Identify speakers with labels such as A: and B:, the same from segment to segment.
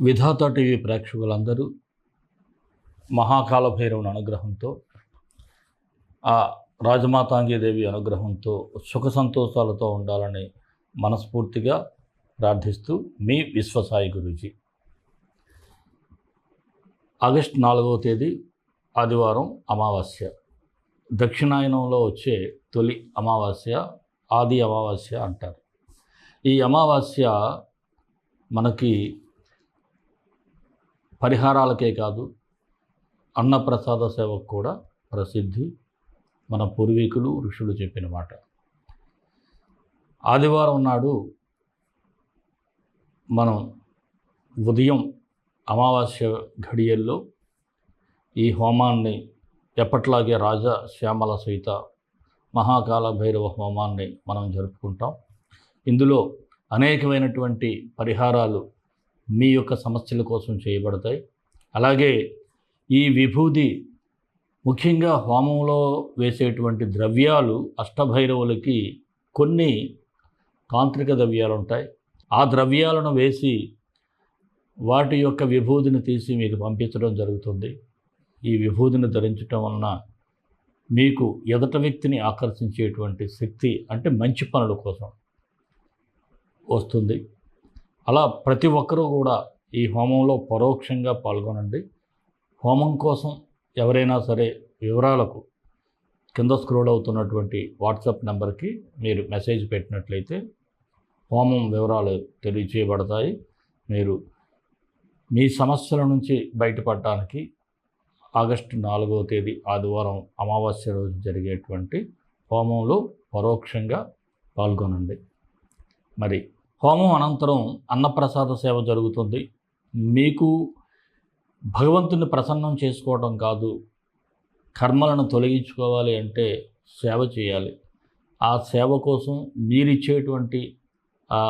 A: విధాత TV ప్రేక్షకులందరూ మహాకాల భైరవుని అనుగ్రహంతో ఆ రాజమాతాంగీదేవి అనుగ్రహంతో సుఖ సంతోషాలతో ఉండాలని మనస్ఫూర్తిగా ప్రార్థిస్తూ మీ విశ్వసాయి గురూజీ. ఆగస్ట్ నాలుగవ తేదీ ఆదివారం అమావాస్య. దక్షిణాయనంలో వచ్చే తొలి అమావాస్య ఆది అమావాస్య అంటారు. ఈ అమావాస్య మనకి పరిహారాలకే కాదు అన్నప్రసాద సేవకు కూడా ప్రసిద్ధి మన పూర్వీకులు ఋషులు చెప్పిన మాట. ఆదివారం నాడు మనం ఉదయం అమావాస్య ఘడియల్లో ఈ హోమాన్ని ఎప్పట్లాగే రాజా శ్యామల సహిత మహాకాల భైరవ హోమాన్ని మనం జరుపుకుంటాం. ఇందులో అనేకమైనటువంటి పరిహారాలు మీ యొక్క సమస్యల కోసం చేయబడతాయి. అలాగే ఈ విభూది ముఖ్యంగా హోమంలో వేసేటువంటి ద్రవ్యాలు అష్టభైరవులకి కొన్ని తాంత్రిక ద్రవ్యాలు ఉంటాయి. ఆ ద్రవ్యాలను వేసి వాటి యొక్క విభూదిని తీసి మీకు పంపించడం జరుగుతుంది. ఈ విభూదిని ధరించటం వలన మీకు ఎదట వ్యక్తిని ఆకర్షించేటువంటి శక్తి అంటే మంచి పనుల కోసం వస్తుంది. అలా ప్రతి ఒక్కరూ కూడా ఈ హోమంలో పరోక్షంగా పాల్గొనండి. హోమం కోసం ఎవరైనా సరే వివరాలకు కింద స్క్రోల్ అవుతున్నటువంటి వాట్సాప్ నెంబర్కి మీరు మెసేజ్ పెట్టినట్లయితే హోమం వివరాలు తెలియచేయబడతాయి. మీరు మీ సమస్యల నుంచి బయటపడటానికి ఆగస్టు నాలుగవ తేదీ ఆదివారం అమావాస్య రోజు జరిగేటువంటి హోమంలో పరోక్షంగా పాల్గొనండి. మరి హోమం అనంతరం అన్నప్రసాద సేవ జరుగుతుంది. మీకు భగవంతుని ప్రసన్నం చేసుకోవడం కాదు కర్మలను తొలగించుకోవాలి అంటే సేవ చేయాలి. ఆ సేవ కోసం మీరిచ్చేటువంటి ఆ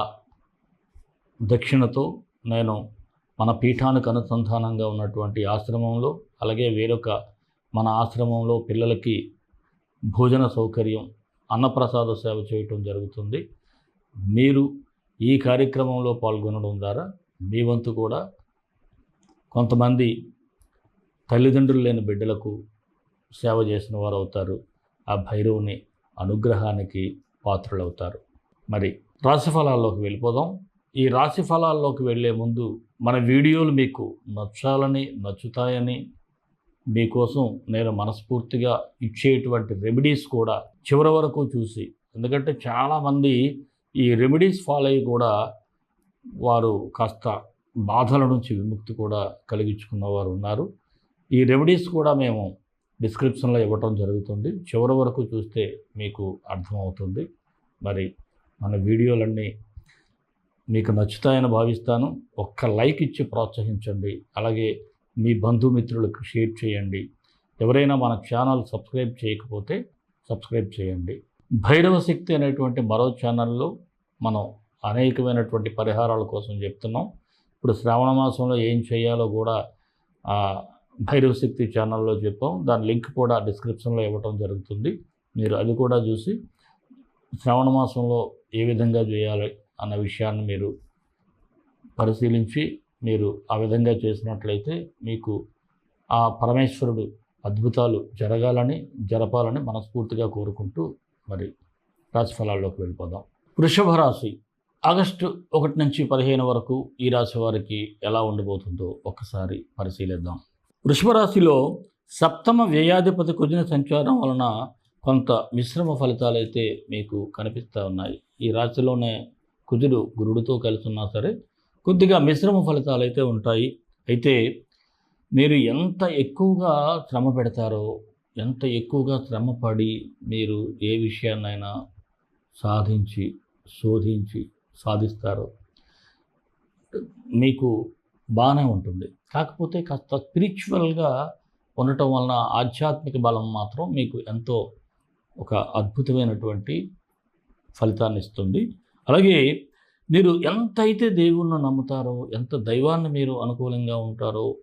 A: దక్షిణతో నేను మన పీఠానికి అనుసంధానంగా ఉన్నటువంటి ఆశ్రమంలో అలాగే వేరొక మన ఆశ్రమంలో పిల్లలకి భోజన సౌకర్యం అన్నప్రసాద సేవ చేయటం జరుగుతుంది. మీరు ఈ కార్యక్రమంలో పాల్గొనడం ద్వారా మీ వంతు కూడా కొంతమంది తల్లిదండ్రులు లేని బిడ్డలకు సేవ చేసిన వారు అవుతారు. ఆ భైరవుని అనుగ్రహానికి పాత్రులవుతారు. మరి రాశిఫలాల్లోకి వెళ్ళిపోదాం. ఈ రాశి ఫలాల్లోకి వెళ్ళే ముందు మన వీడియోలు మీకు నచ్చాలని నచ్చుతాయని మీకోసం నేను మనస్ఫూర్తిగా ఇచ్చేటువంటి రెమెడీస్ కూడా చివరి వరకు చూసి ఎందుకంటే చాలామంది ఈ రెమెడీస్ ఫాలో అయ్యి కూడా వారు కాస్త బాధల నుంచి విముక్తి కూడా కలిగించుకున్న వారు ఉన్నారు. ఈ రెమెడీస్ కూడా మేము డిస్క్రిప్షన్లో ఇవ్వటం జరుగుతుంది. చివరి వరకు చూస్తే మీకు అర్థమవుతుంది. మరి మన వీడియోలన్నీ మీకు నచ్చుతాయని భావిస్తాను. ఒక్క లైక్ ఇచ్చి ప్రోత్సహించండి. అలాగే మీ బంధుమిత్రులకు షేర్ చేయండి. ఎవరైనా మన ఛానల్ సబ్స్క్రైబ్ చేయకపోతే సబ్స్క్రైబ్ చేయండి. భైరవ శక్తి అనేటువంటి మరో ఛానల్లో మనం అనేకమైనటువంటి పరిహారాల కోసం చెప్తున్నాం. ఇప్పుడు శ్రావణ మాసంలో ఏం చేయాలో కూడా భైరవశక్తి భైరవ శక్తి ఛానల్లో చెప్పాం. దాని లింక్ కూడా డిస్క్రిప్షన్లో ఇవ్వటం జరుగుతుంది. మీరు అది కూడా చూసి శ్రావణ మాసంలో ఏ విధంగా చేయాలి అన్న విషయాన్ని మీరు పరిశీలించి మీరు ఆ విధంగా చేసినట్లయితే మీకు ఆ పరమేశ్వరుడు అద్భుతాలు జరగాలని జరపాలని మనస్ఫూర్తిగా కోరుకుంటూ మరి రాశి ఫలాల్లోకి వెళ్ళిపోదాం. వృషభ రాశి ఆగస్టు ఒకటి నుంచి పదిహేను వరకు ఈ రాశి వారికి ఎలా ఉండబోతుందో ఒక్కసారి పరిశీలిద్దాం. వృషభ రాశిలో సప్తమ వ్యయాధిపతి కుదిన సంచారం వలన కొంత మిశ్రమ ఫలితాలు అయితే మీకు కనిపిస్తూ ఉన్నాయి. ఈ రాశిలోనే కుజుడు గురుడితో కలిసి ఉన్నా సరే కొద్దిగా మిశ్రమ ఫలితాలు అయితే ఉంటాయి. అయితే మీరు ఎంత ఎక్కువగా శ్రమ పెడతారో ఎంత ఎక్కువగా శ్రమపడి మీరు ఏ విషయాన్నైనా సాధించి శోధించి సాధిస్తారో మీకు బాగానే ఉంటుంది. కాకపోతే కాస్త స్పిరిచువల్గా ఉండటం వలన ఆధ్యాత్మిక బలం మాత్రం మీకు ఎంతో ఒక అద్భుతమైనటువంటి ఫలితాన్ని ఇస్తుంది. అలాగే మీరు ఎంత అయితే దేవుణ్ణి నమ్ముతారో ఎంత దైవాన్ని మీరు అనుకూలంగా ఉంటారో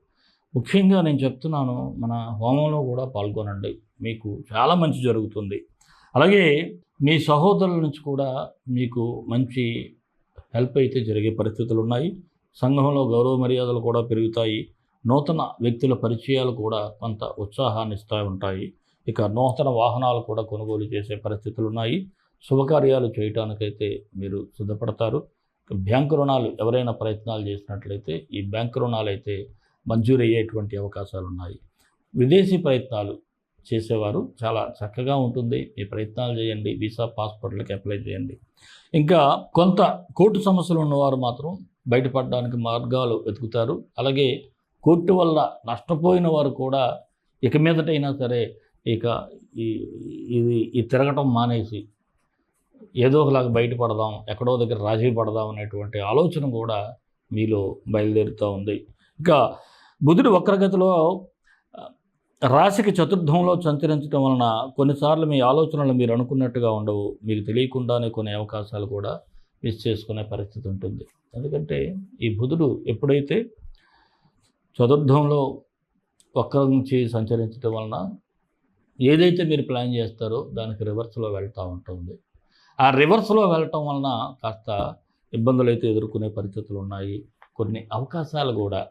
A: ముఖ్యంగా నేను చెప్తున్నాను మన హోమంలో కూడా పాల్గొనండి. మీకు చాలా మంచి జరుగుతుంది. అలాగే మీ సహోదరుల నుంచి కూడా మీకు మంచి హెల్ప్ అయితే జరిగే పరిస్థితులు ఉన్నాయి. సంఘంలో గౌరవ మర్యాదలు కూడా పెరుగుతాయి. నూతన వ్యక్తుల పరిచయాలు కూడా కొంత ఉత్సాహాన్ని ఇస్తూ ఉంటాయి. ఇక నూతన వాహనాలు కూడా కొనుగోలు చేసే పరిస్థితులు ఉన్నాయి. శుభకార్యాలు చేయటానికైతే మీరు సిద్ధపడతారు. బ్యాంకు రుణాలు ఎవరైనా ప్రయత్నాలు చేసినట్లయితే ఈ బ్యాంకు రుణాలు అయితే మంజూరయ్యేటువంటి అవకాశాలు ఉన్నాయి విదేశీ ప్రయత్నాలు చేసేవారు చాలా చక్కగా ఉంటుంది. మీ ప్రయత్నాలు చేయండి. వీసా పాస్పోర్ట్లకు అప్లై చేయండి. ఇంకా కొంత కోర్టు సమస్యలు ఉన్నవారు మాత్రం బయటపడడానికి మార్గాలు వెతుకుతారు. అలాగే కోర్టు వల్ల నష్టపోయిన వారు కూడా ఇక మీదటైనా సరే ఇక ఈ ఇది ఈ తిరగటం మానేసి ఏదో ఒకలాగా బయటపడదాం ఎక్కడో దగ్గర రాజీ పడదాం అనేటువంటి ఆలోచన కూడా మీలో బయలుదేరుతూ ఉంది. ఇక బుధుడు వక్రగతిలో రాశికి చతుర్థంలో సంచరించడం వలన కొన్నిసార్లు మీ ఆలోచనలు మీరు అనుకున్నట్టుగా ఉండవు. మీకు తెలియకుండానే కొన్ని అవకాశాలు కూడా మిస్ చేసుకునే పరిస్థితి ఉంటుంది. ఎందుకంటే ఈ బుధుడు ఎప్పుడైతే చతుర్థంలో వక్రం నుంచి సంచరించడం వలన ఏదైతే మీరు ప్లాన్ చేస్తారో దానికి రివర్స్లో వెళ్తూ ఉంటుంది. ఆ రివర్స్లో వెళ్ళటం వలన కాస్త ఇబ్బందులు అయితే ఎదుర్కొనే పరిస్థితులు ఉన్నాయి. కొన్ని అవకాశాలు కూడా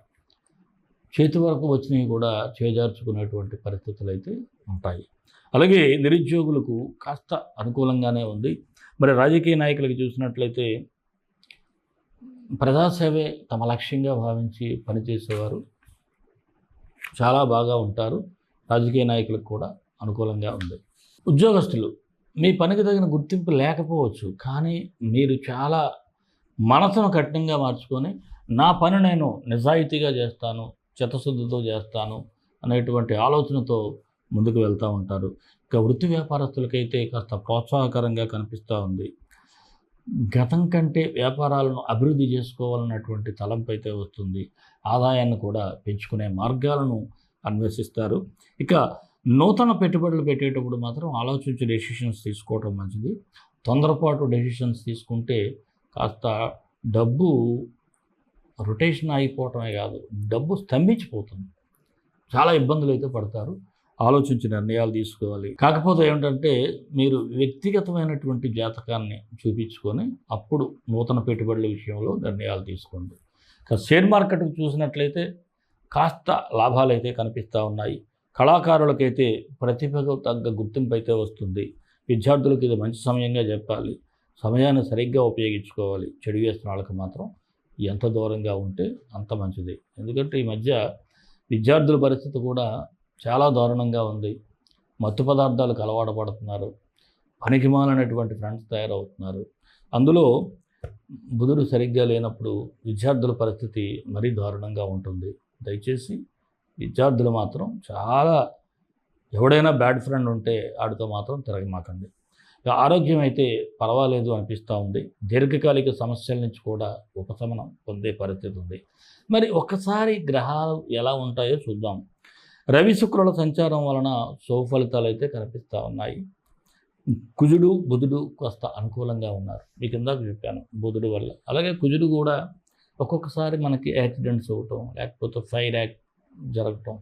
A: చేతి వరకు వచ్చినవి కూడా చేజార్చుకునేటువంటి పరిస్థితులు అయితే ఉంటాయి అలాగే నిరుద్యోగులకు కాస్త అనుకూలంగానే ఉంది. మరి రాజకీయ నాయకులకు చూసినట్లయితే ప్రజాసేవే తమ లక్ష్యంగా భావించి పనిచేసేవారు. చాలా బాగా ఉంటారు. రాజకీయ నాయకులకు కూడా అనుకూలంగా ఉంది. ఉద్యోగస్తులు మీ పనికి తగిన గుర్తింపు లేకపోవచ్చు కానీ మీరు చాలా మనసును కఠినంగా మార్చుకొని నా పని నేను నిజాయితీగా చేస్తాను చిత్తశుద్ధితో చేస్తాను అనేటువంటి ఆలోచనతో ముందుకు వెళ్తూ ఉంటారు. ఇక వృత్తి వ్యాపారస్తులకైతే కాస్త ప్రోత్సాహకరంగా కనిపిస్తూ ఉంది. గతం కంటే వ్యాపారాలను అభివృద్ధి చేసుకోవాలన్నటువంటి తలంపు అయితే వస్తుంది. ఆదాయాన్ని కూడా పెంచుకునే మార్గాలను అన్వేషిస్తారు. ఇక నూతన పెట్టుబడులు పెట్టేటప్పుడు మాత్రం ఆలోచించి డెసిషన్స్ తీసుకోవటం మంచిది. తొందరపాటు డెసిషన్స్ తీసుకుంటే కాస్త డబ్బు రొటేషన్ అయిపోవటమే కాదు డబ్బు స్తంభించిపోతుంది. చాలా ఇబ్బందులు అయితే పడతారు. ఆలోచించి నిర్ణయాలు తీసుకోవాలి. కాకపోతే ఏమిటంటే మీరు వ్యక్తిగతమైనటువంటి జాతకాన్ని చూపించుకొని అప్పుడు నూతన పెట్టుబడుల విషయంలో నిర్ణయాలు తీసుకోండి. ఇక షేర్ మార్కెట్ చూసినట్లయితే కాస్త లాభాలు అయితే కనిపిస్తూ ఉన్నాయి. కళాకారులకైతే ప్రతిభకు తగ్గ గుర్తింపు అయితే వస్తుంది. విద్యార్థులకు ఇది మంచి సమయంగా చెప్పాలి. సమయాన్ని సరిగ్గా ఉపయోగించుకోవాలి. చెడు వేస్తున్న వాళ్ళకి మాత్రం ఎంత దూరంగా ఉంటే అంత మంచిది. ఎందుకంటే ఈ మధ్య విద్యార్థుల పరిస్థితి కూడా చాలా దారుణంగా ఉంది. మత్తు పదార్థాలకు అలవాటు పడుతున్నారు. పనికిమాలనేటువంటి ఫ్రెండ్స్ తయారవుతున్నారు. అందులో బుధుడు సరిగ్గా లేనప్పుడు విద్యార్థుల పరిస్థితి మరీ దారుణంగా ఉంటుంది. దయచేసి విద్యార్థులు మాత్రం చాలా ఎవడైనా బ్యాడ్ ఫ్రెండ్ ఉంటే ఆడితో మాత్రం తిరగమాకండి. ఆరోగ్యం అయితే పర్వాలేదు అనిపిస్తూ ఉంది. దీర్ఘకాలిక సమస్యల నుంచి కూడా ఉపశమనం పొందే పరిస్థితి ఉంది. మరి ఒక్కసారి గ్రహాలు ఎలా ఉంటాయో చూద్దాం. రవి శుక్రుల సంచారం వలన శుభ ఫలితాలు అయితే కనిపిస్తూ ఉన్నాయి. కుజుడు బుధుడు కాస్త అనుకూలంగా ఉన్నారు. మీకు ఇందాక చెప్పాను బుధుడు వల్ల. అలాగే కుజుడు కూడా ఒక్కొక్కసారి మనకి యాక్సిడెంట్స్ అవ్వటం లేకపోతే ఫైర్ యాక్ట్ జరగటం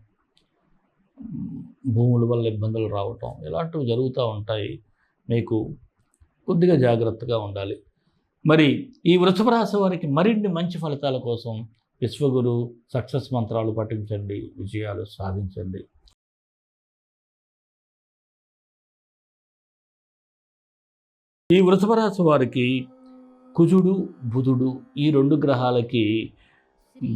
A: భూముల వల్ల ఇబ్బందులు రావటం ఇలాంటివి జరుగుతూ ఉంటాయి. మీకు కొద్దిగా జాగ్రత్తగా ఉండాలి. మరి ఈ వృషభ రాశి వారికి మరిన్ని మంచి ఫలితాల కోసం విశ్వగురు సక్సెస్ మంత్రాలు పఠించండి విజయాలు సాధించండి. ఈ వృషభ రాశి వారికి కుజుడు బుధుడు ఈ రెండు గ్రహాలకి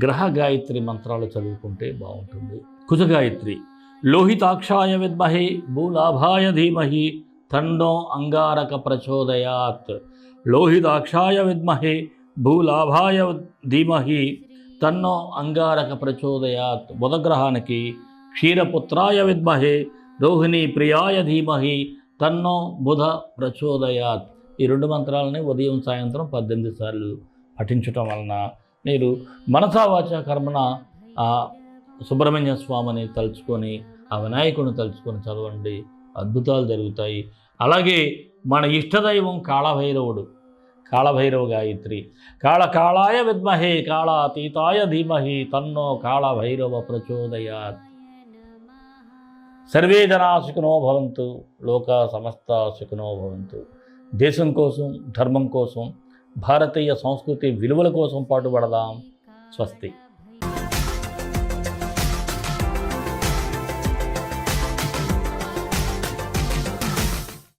A: గ్రహ గాయత్రి మంత్రాలు చదువుకుంటే బాగుంటుంది. కుజ గాయత్రి లోహితాక్షాయ విద్మహే భూలాభాయ ధీమహి తండో అంగారక ప్రచోదయాత్. లోహితాక్షాయ విద్మహే భూలాభాయ ధీమహి తన్నో అంగారక ప్రచోదయాత్. బుధగ్రహానికి క్షీరపుత్రాయ విద్మహే రోహిణి ప్రియాయ ధీమహి తన్నో బుధ ప్రచోదయాత్. ఈ రెండు మంత్రాలని ఉదయం సాయంత్రం పద్దెనిమిది సార్లు పఠించటం వలన మీరు మనసావాచ కర్మణ కర్మన సుబ్రహ్మణ్య స్వామిని తలుచుకొని ఆ వినాయకుడిని తలుచుకొని చదవండి. అద్భుతాలు జరుగుతాయి. అలాగే మన ఇష్టదైవం కాళభైరవుడు కాళభైరవ గాయత్రి కాళ కాళాయ విద్మహే కాళాతీతాయ ధీమహి తన్నో కాళభైరవ ప్రచోదయాత్. సర్వే జనా సుఖినో భవంతు లోక సమస్త సుఖనో భవంతు. దేశం కోసం ధర్మం కోసం భారతీయ సంస్కృతి విలువల కోసం పాటుపడదాం. స్వస్తి.